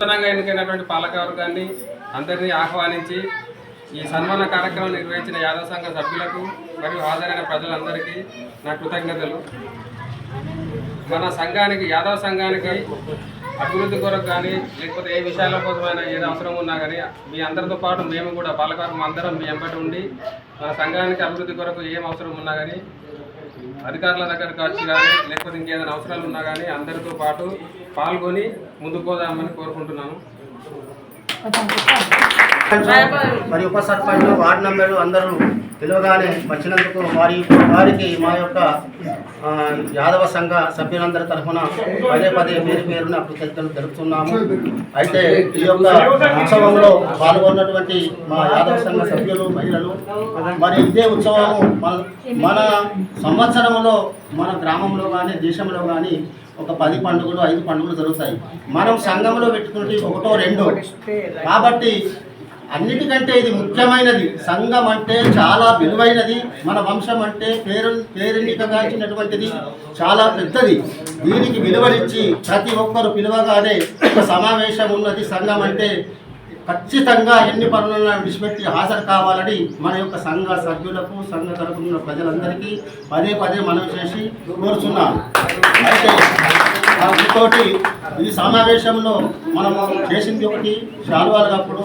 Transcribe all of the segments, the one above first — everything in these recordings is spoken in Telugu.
నూతనంగా ఎన్నికైనటువంటి పాలకవర్గాన్ని అందరినీ ఆహ్వానించి ఈ సన్మాన కార్యక్రమం నిర్వహించిన యాదవ సంఘ సభ్యులకు మరియు హాజరైన ప్రజలందరికీ నా కృతజ్ఞతలు. మన సంఘానికి యాదవ సంఘానికి అభివృద్ధి కొరకు కానీ లేకపోతే ఏ విషయాల కోసమైనా ఏది అవసరం ఉన్నా కానీ మీ అందరితో పాటు మేము కూడా పాలకవర్గం అందరం మీ ఎంబటి ఉండి మన సంఘానికి అభివృద్ధి కొరకు ఏం అవసరం ఉన్నా కానీ అధికారుల దగ్గరకు వచ్చి కానీ లేకపోతే ఇంకేదైనా అవసరాలు ఉన్నా కానీ అందరితో పాటు పాల్గొని ముందుకు పోదామని కోరుకుంటున్నాను మరి ఉప సర్పంచ్ వార్డు మెంబర్లు అందరూ పిలువగానే వచ్చినందుకు వారి వారికి మా యొక్క యాదవ సంఘ సభ్యులందరి తరఫున పదే పదే పేరు పేరున కృతజ్ఞతలు తెలుపుతున్నాము. అయితే ఈ యొక్క ఉత్సవంలో పాల్గొన్నటువంటి మా యాదవ సంఘ సభ్యులు మహిళలు మరి ఇదే ఉత్సవము మన మన సంవత్సరంలో మన గ్రామంలో కానీ దేశంలో కానీ ఒక పది పండుగలు ఐదు పండుగలు జరుగుతాయి. మనం సంఘంలో పెట్టుకుంటే ఒకటో రెండో. కాబట్టి అన్నిటికంటే ఇది ముఖ్యమైనది. సంఘం అంటే చాలా విలువైనది. మన వంశం అంటే పేరు పేరెన్నికగాల్చినటువంటిది చాలా పెద్దది. దీనికి విలువనిచ్చి ప్రతి ఒక్కరు పిలువగానే ఒక సమావేశం ఉన్నది. సంఘం అంటే ఖచ్చితంగా ఎన్ని పనులను విడిచిపెట్టి హాజరు కావాలని మన యొక్క సంఘ సభ్యులకు సంఘ తరపున ప్రజలందరికీ పదే పదే మనం చేసి కోరుచున్నాను. అయితే తోటి ఈ సమావేశంలో మనము చేసింది ఒకటి శాలువాలు అప్పుడు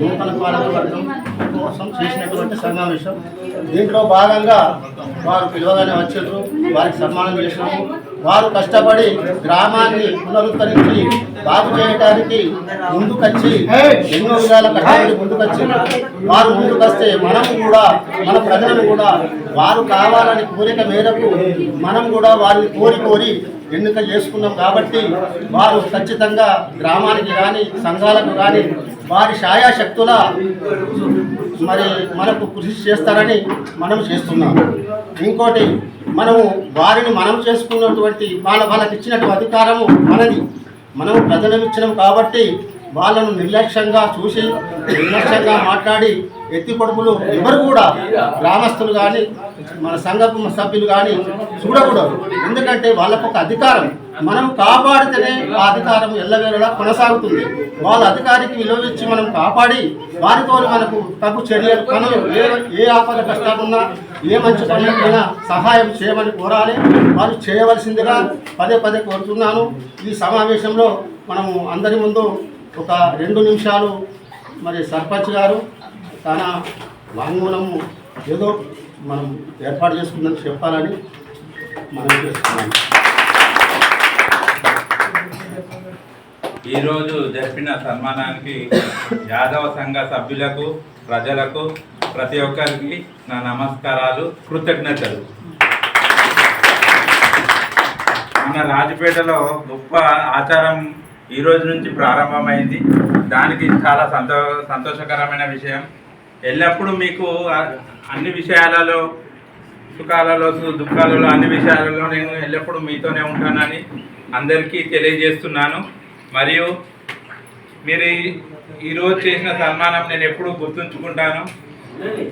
నూతన పాలక వర్గం కోసం చేసినటువంటి సమావేశం. దీంట్లో భాగంగా వారు పిలవగానే వచ్చారు వారికి సన్మానం చేసినాము. వారు కష్టపడి గ్రామాన్ని పునరుద్ధరించి బాగు చేయడానికి ముందుకొచ్చి ఎన్నో విధాల కష్టపడి ముందుకొచ్చి వారు ముందుకొస్తే మనం కూడా మన ప్రజలను కూడా వారు కావాలని కోరిక మేరకు మనం కూడా వారిని కోరి కోరి ఎన్నిక చేసుకున్నాం కాబట్టి వారు ఖచ్చితంగా గ్రామానికి కానీ సంఘాలకు కానీ వారి ఛాయాశక్తుల మరి మనకు కృషి చేస్తారని మనం చేస్తున్నాం. ఇంకోటి మనము వారిని మనం చేసుకున్నటువంటి వాళ్ళ వాళ్ళకి ఇచ్చినటువంటి అధికారము మనది. మనము ప్రజలకు ఇచ్చినాం కాబట్టి వాళ్ళను నిర్లక్ష్యంగా చూసి నిర్లక్ష్యంగా మాట్లాడి ఎత్తి పొడుపులు ఎవరు కూడా గ్రామస్తులు కానీ మన సంఘ సభ్యులు కానీ చూడకూడదు. ఎందుకంటే వాళ్ళకు ఒక అధికారం. మనం కాపాడితేనే ఆ అధికారం ఎల్లవేళలా కొనసాగుతుంది. వాళ్ళ అధికారికి విలువ ఇచ్చి మనం కాపాడి వారితో మనకు తగు చర్యలు పనులు ఏ ఏ ఆపద కష్టాలున్నా ఏ మంచి పనులకైనా సహాయం చేయమని కోరాలి. వారు చేయవలసిందిగా పదే పదే కోరుతున్నాను. ఈ సమావేశంలో మనము అందరి ముందు ఒక రెండు నిమిషాలు మరి సర్పంచ్ గారు తన వాంగ్మూలము ఏదో మనం ఏర్పాటు చేసుకుందని చెప్పాలని మనం చేస్తున్నాము ఈరోజు జరిపిన సన్మానానికి యాదవ సంఘ సభ్యులకు ప్రజలకు ప్రతి ఒక్కరికి నా నమస్కారాలు కృతజ్ఞతలు. మన రాజపేటలో గొప్ప ఆచారం ఈ రోజు నుంచి ప్రారంభమైంది. దానికి చాలా సంతో సంతోషకరమైన విషయం. ఎల్లప్పుడూ మీకు అన్ని విషయాలలో సుఖాలలో సు- దుఃఖాలలో అన్ని విషయాలలో నేను ఎల్లప్పుడూ మీతోనే ఉంటానని అందరికీ తెలియజేస్తున్నాను. మరియు మీరు ఈరోజు చేసిన సన్మానం నేను ఎప్పుడూ గుర్తుంచుకుంటాను.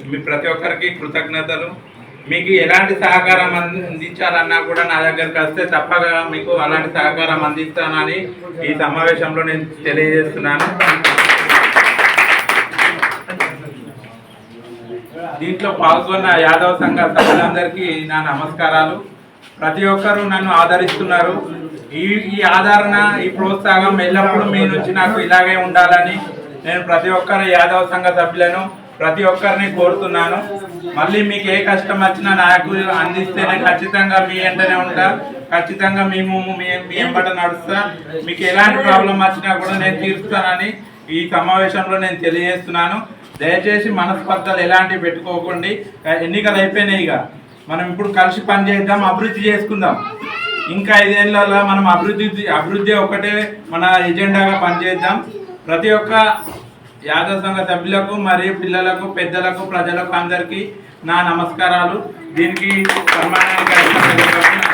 మీ ప్రతి ఒక్కరికి కృతజ్ఞతలు. మీకు ఎలాంటి సహకారం అందించాలన్నా కూడా నా దగ్గరకు వస్తే తప్పక మీకు అలాంటి సహకారం అందిస్తానని ఈ సమావేశంలో నేను తెలియజేస్తున్నాను. దీంట్లో పాల్గొన్న యాదవ సంఘ సభ్యులందరికీ నా నమస్కారాలు. ప్రతి ఒక్కరూ నన్ను ఆదరిస్తున్నారు. ఈ ఈ ఆదరణ ఈ ప్రోత్సాహం ఎల్లప్పుడూ మీ నుంచి నాకు ఇలాగే ఉండాలని నేను ప్రతి ఒక్కరు యాదవ సంఘ సభ్యులను ప్రతి ఒక్కరిని కోరుతున్నాను. మళ్ళీ మీకు ఏ కష్టం వచ్చినా నాకు అందిస్తేనే ఖచ్చితంగా మీ వెంటనే ఉంటా. ఖచ్చితంగా మేము మీ మీ వెంబట నడుస్తా. మీకు ఎలాంటి ప్రాబ్లం వచ్చినా కూడా నేను తీరుస్తానని ఈ సమావేశంలో నేను తెలియజేస్తున్నాను. దయచేసి మనస్పర్ధలు ఎలాంటివి పెట్టుకోకండి. ఎన్నికలు అయిపోయినాయి ఇక. మనం ఇప్పుడు కలిసి పని చేద్దాం అభివృద్ధి చేసుకుందాం. ఇంకా ఐదేళ్ళలో మనం అభివృద్ధి అభివృద్ధి ఒకటే మన ఎజెండాగా పనిచేద్దాం. ప్రతి ఒక్క యాదవ సంఘ సభ్యులకు మరియు పిల్లలకు పెద్దలకు ప్రజలకు అందరికీ నా నమస్కారాలు. దీనికి సన్మానానికి